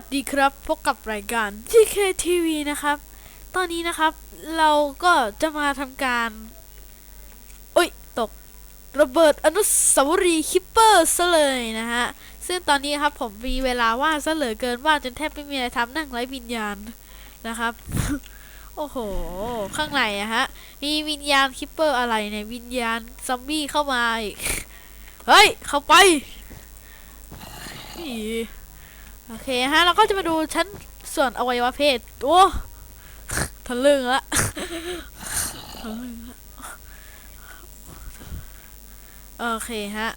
วัสดีครับพบกับรายการ GKTV นะครับ ตอนนี้นะครับ เราก็จะมาทำการโอ้ยตกระเบิดอนุสาวรีย์คิปเปอร์ซะเลยนะฮะ ซึ่งตอนนี้ครับผมมีเวลาว่างซะเหลือเกินว่างจนแทบไม่มีอะไรทำนั่งไร้วิญญาณนะครับ โอ้โห ข้างในอะฮะ มีวิญญาณคิปเปอร์อะไรเนี่ยวิญญาณซอมบี้เข้ามาอีก เฮ้ย เข้าไปอี โอเคฮะ เราก็จะมาดูชั้นส่วนอวัยวะเพศ โอ้ทะลึ่งละทะลึ่งละโอเคฮะ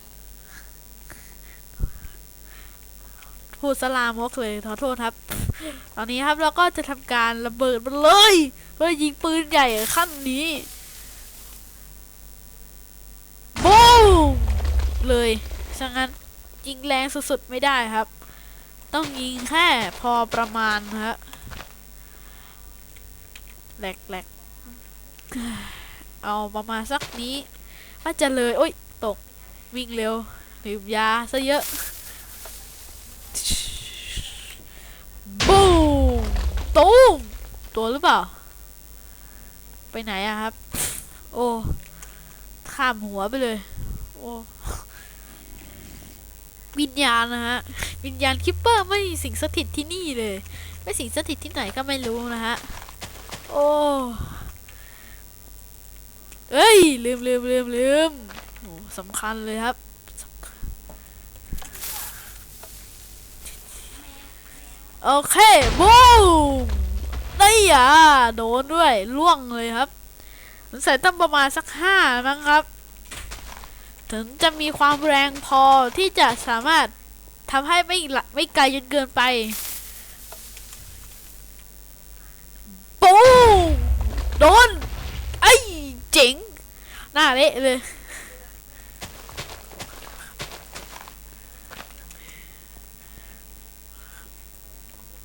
พูดสลามกเลยขอโทษครับ ตอนนี้ครับเราก็จะทำการระเบิดมันเลยเพื่อยิงปืนใหญ่ขั้นนี้บูมเลยฉะนั้นยิงแรงสุดๆไม่ได้ครับ ต้องยิงแค่พอประมาณฮะแหลกแหลกเอาประมาณสักนี้ว่าจะเลย โอ้ย ตกวิ่งเร็วดื่มยาซะเยอะบูมตูมตัวหรือเปล่า ไปไหนอะครับ โอ้ข้ามหัวไปเลย โอ้ วิญญาณนะฮะ วิญญาณคิปเปอร์ไม่สิงสถิตที่นี่เลย ไม่สิงสถิตที่ไหนก็ไม่รู้นะฮะ โอ้เอ้ย ลืมลืมลืมลืมโอ้สำคัญเลยครับโอเคบูมได้อะโดนด้วยล่วงเลยครับสงสัยต้องประมาณสักห้ามั้งครับ ถึงจะมีความแรงพอที่จะสามารถ ทำให้ไม่ละไม่ไกลจนเกินไปปูมโดน ไอ้เจ๋ง หน้าเละเลย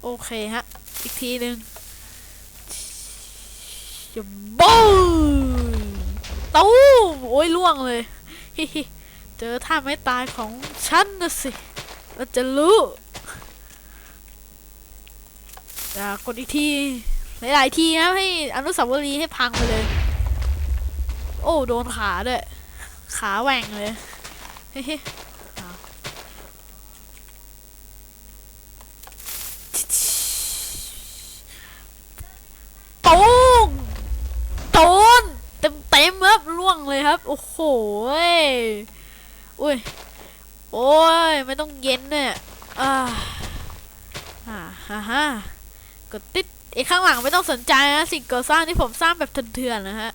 โอเคฮะ อีกทีหนึ่งจะบูมตูมโอ้ยล่วงเลย เจอท่าไม่ตายของฉันนะสิ เราจะรู้อ่ากดอีกที หลายๆทีนะให้อนุสาวรีย์ให้พังไปเลย โอ้ โดนขาด้วย ขาแหว่งเลย เฮ้เอาตูมตูนเต็มเต็มครับล่วงเลยครับ โอ้โหอุ้ย โอ้ยไม่ต้องเย็นเนี่ยอ่าอ่าฮ่าฮ่ากดติดไอ้ข้างหลังไม่ต้องสนใจนะสิ่งก่อสร้างที่ผมสร้างแบบเถื่อนๆนะฮะ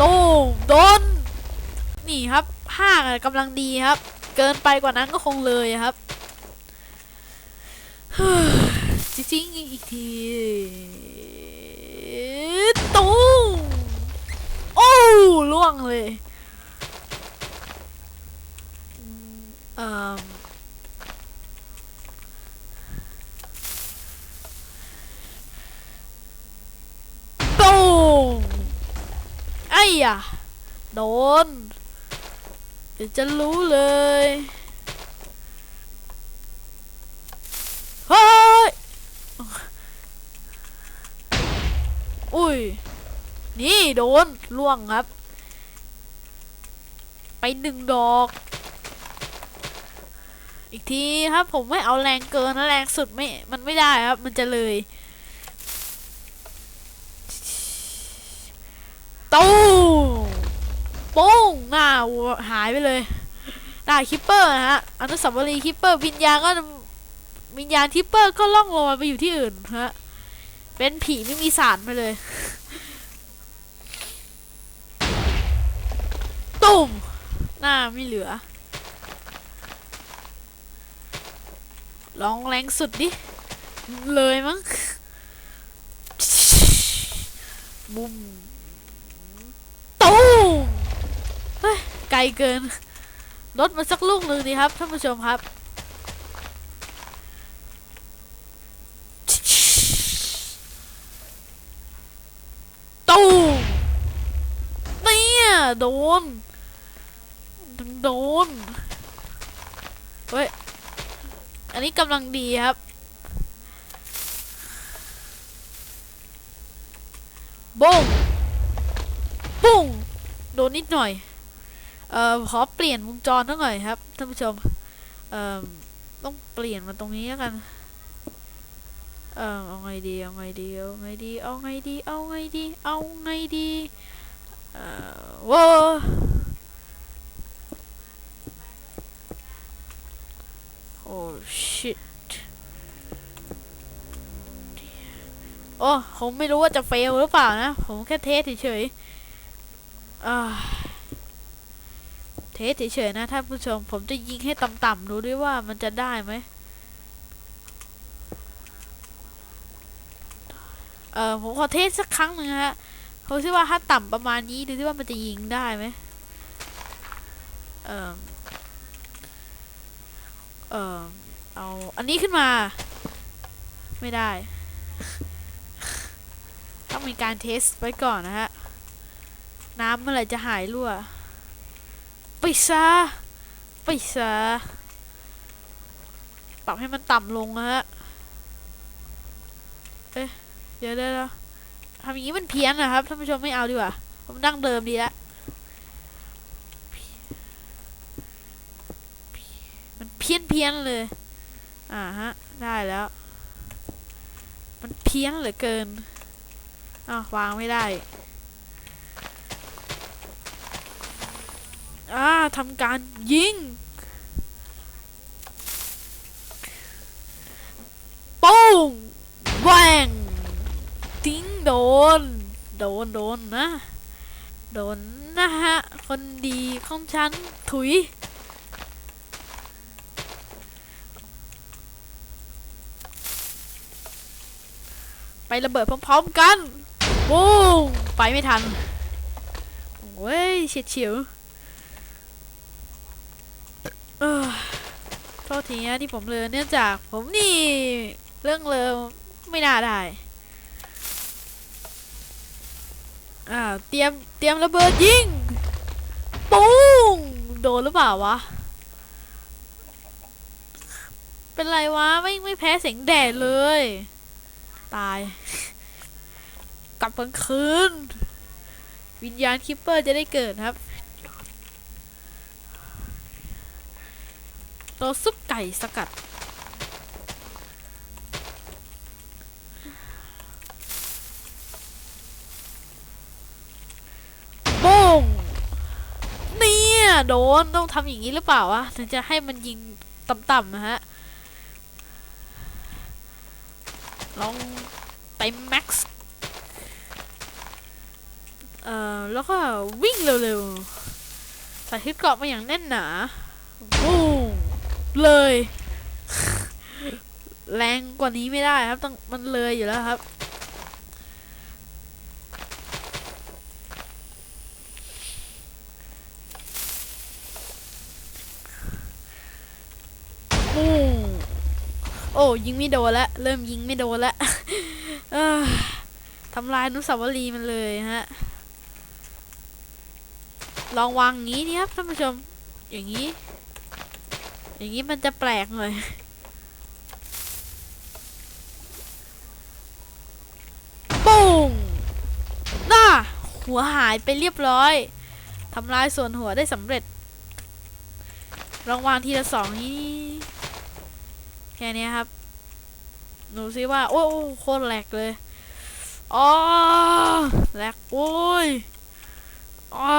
ตูมโดนนี่ครับห้างกำลังดีครับ เกินไปกว่านั้นก็คงเลยครับจริงๆอีกทีตูมโอ้ล่วงเลย ตูมไอ้ยะโดน เดี๋ยวจะรู้เลยเฮ้ยอุ้ย นี่โดนล่วงครับ ไปหนึ่งดอก อีกทีครับ ผมไม่เอาแรงเกินนะแรงสุดไม่ มันไม่ได้ครับ มันจะเลยตู้โป้งหน้าหายไปเลยหน้าคิปเปอร์นะฮะอนุสาวรีย์คิปเปอร์วิญญาณก็วิญญาณคิปเปอร์ก็ล่องลอยไปอยู่ที่อื่นฮะเป็นผีไม่มีสารไปเลยตุ่มหน้าไม่เหลือ ลองแรงสุดดิ เลยมั้งบุมตูมเฮ้ย ไกลเกิน รถมาสักลูกหนึ่งดีครับท่านผู้ชมครับ ตูมเนี่ยโดน โดน เฮ้ย นนี้กำลังดีครับ บงปุ้ง โดนนิดหน่อย เอ่อ ขอเปลี่ยนวงจรหน่อยครับท่านผู้ชม เอ่อ ต้องเปลี่ยนมาตรงนี้แล้วกัน เอ่อ เอาไงดี เอาไงดี เอาไงดี เอาไงดี เอาไงดี เอาไงดี เอ่อว้า อ้ shit โอ้ผมไม่รู้ว่าจะเฟลหรือเปล่านะ ผมแค่เทสเฉยๆเทสเฉยๆนะท่านผู้ชม ผมจะยิงให้ต่ำๆดูด้วยว่ามันจะได้ไหมเออผมขอเทสสักครั้งหนึ่งฮะผมคิดว่าถ้าต่ำประมาณนี้ดูที่ว่ามันจะยิงได้ไหมเออ เออเอาอันนี้ขึ้นมา ไม่ได้ ต้องมีการเทสไว้ก่อนนะฮะ น้ำเมื่อไหร่จะหายรั่ว ไปซะ ไปซะ ปรับให้มันต่ำลงนะฮะ เอ๊ะเดี๋ยวเดี๋ยวเดี๋ยวทำอย่างนี้มันเพี้ยนนะครับท่านผู้ชมไม่เอาดีกว่า ผมดั้งเดิมดีละ ยนเพี้ยนเลย อ่าฮะ ได้แล้ว มันเพี้ยนเหลือเกินอ้าววางไม่ได้อ่าทำการยิงปุ้งแหวงทิ้งโดน โดนโดนนะ โดนนะฮะ คนดีของฉันถุย ไประเบิดพร้อมๆกันปุ้งไปไม่ทันเว้ยเฉียดฉิวเออโทษทีนะที่ผมเลยเนื่องจากผมนี่เรื่องเลอไม่น่าได้อ่าเตรียมเตรียมระเบิดยิงปุ้งโดนหรือเปล่าวะ เป็นไรวะ ไม่ไม่แพ้เสียงแดดเลย ตาย กลับกลางคืน วิญญาณคิปเปอร์จะได้เกิดครับ ตัวซุปไก่สกัด โป้งเนี่ย โดน ต้องทำอย่างนี้หรือเปล่าวะ ถึงจะให้มันยิงต่ำๆนะฮะ ลองไปแม็กซ์เอ่อแล้วก็วิ่งเร็วๆ ใส่ชุดเกราะมาอย่างแน่นหนาบูมเลย แรงกว่านี้ไม่ได้ครับต้องมันเลยอยู่แล้วครับโอ้ยิงไม่โดนล้วเริ่มยิงไม่โดนล้วเอ้อ ทำลายนุสาวรีย์มันเลยฮะ ลองวางอย่างนี้ดิครับท่านผู้ชม อย่างนี้ อย่างนี้มันจะแปลกหน่อยปุ้งน่าหัวหายไปเรียบร้อยทำลายส่วนหัวได้สำเร็จ ลองวางทีละสองนี้แค่นี้ครับ หนูซิว่า โอ้โคตรแหลกเลยอ๋อแหลกโอ้ยอ๋อ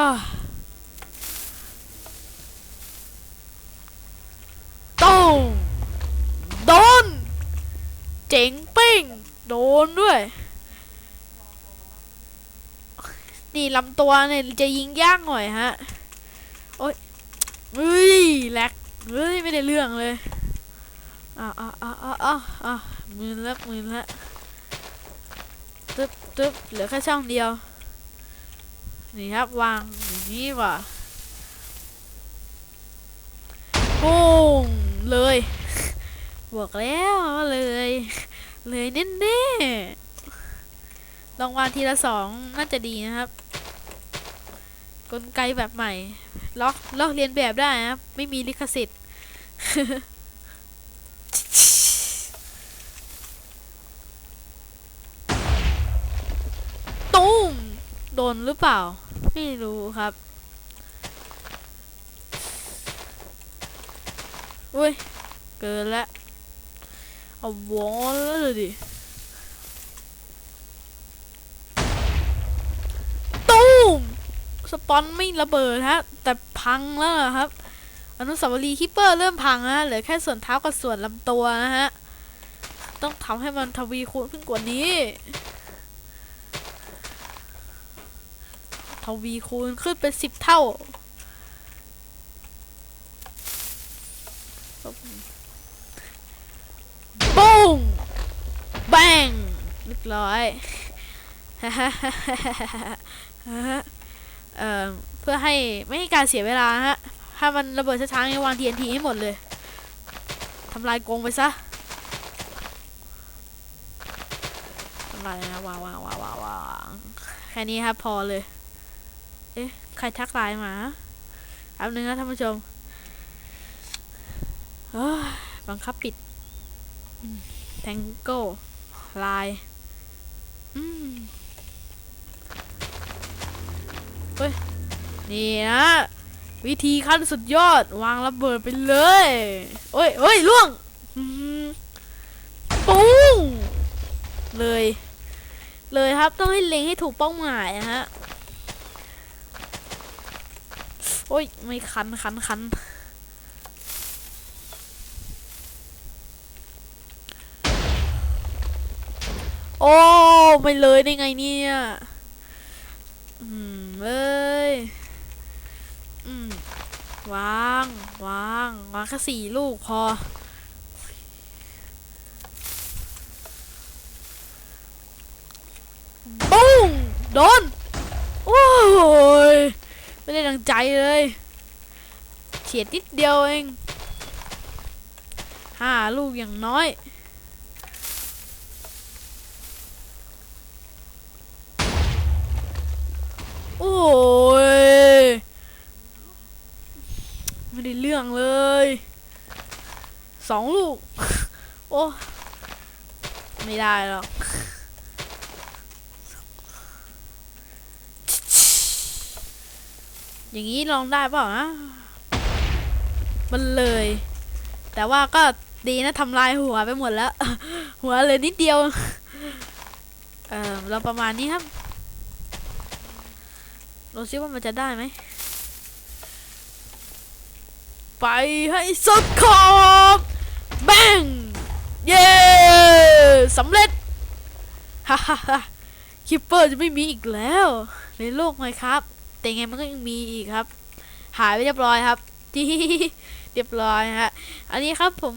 โต้งโดน เจ๋งปิ้ง โดนด้วย นี่ลำตัวเนี่ยจะยิงยากหน่อยฮะ โอ้ยเฮ้ยแหลกเฮ้ย ไม่ได้เรื่องเลยอ่าอ่าอ่าอ่าอ่าอ่า มือละมือละตึ๊บตึ๊บเหลือแค่ช่องเดียว นี่ครับวางอย่างนี้ว่ะปุ้งเลยบอกแล้วเลย เลยแน่แน่ลองวางทีละสองน่าจะดีนะครับ กลไกแบบใหม่ล็อกล็อกเรียนแบบได้นะครับ ไม่มีลิขสิทธิ์ ตุ้ม ดนหรือเปล่า ไม่รู้ครับอุ้ย เกินล้วเอาวอลแล้วเลยดิตูมสปอนไม่ระเบิดฮะ แต่พังแล้วครับ อนุสาวรีย์คิปเปอร์เริ่มพังฮะ เหลือแค่ส่วนเท้ากับส่วนลำตัวนะฮะ ต้องทำให้มันทวีคูณขึ้นกว่านี้ ทวีคูณขึ้นเป็นสิบเท่า ปุ้งแบงเรียบร้อยเอ่อเพื่อให้ไม่ให้การเสียเวลานะฮะ ถ้ามันระเบิดช้าๆให้วาง TNT ให้หมดเลยทำลายกรงไปซะทำลายนะวางวางวางวางวางแค่นี้ครับพอเลย เอ๊ะ ใครทักไลน์มาแป๊บนึงนะท่านผู้ชมบังคับปิดแทงโก้ไลน์เฮ้ย นี่นะ วิธีขั้นสุดยอด วางระเบิดไปเลยโอ้ยโอ้ยล่วงปุ้งเลย เลยครับต้องให้เล็งให้ถูกเป้าหมายนะฮะ โอ้ย ไม่คันคันคันโอ้ ไม่เลยได้ไงเนี่ย อืมเอ้ยอืม วาง วาง วางแค่สี่ลูกพอ ปุ้ง โดน ใจเลยเฉียดนิดเดียวเองห้าลูกอย่างน้อย โอ้ย ไม่ได้เรื่องเลยสองลูก โอ้ ไม่ได้หรอก อย่างนี้ลองได้เปล่านะมันเลย แต่ว่าก็ดีนะทำลายหัวไปหมดแล้ว หัวเลยนิดเดียว เออเราประมาณนี้ครับเราซิว่ามันจะได้ไหม ไปให้สุดขอบแบงเย้สำเร็จฮ่าฮ่าฮ่าคิปเปอร์จะไม่มีอีกแล้ว ในโลกไหมครับ แต่ไงมันก็ยังมีอีกครับ หายไปเรียบร้อยครับที่เรียบร้อยนะฮะอันนี้ครับผม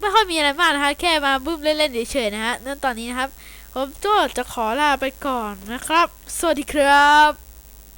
ไม่ค่อยมีอะไรมากนะคะแค่มาบึ้มเล่นๆเฉยๆนะฮะนั่นตอนนี้นะครับ ผมก็จะขอลาไปก่อนนะครับ สวัสดีครับ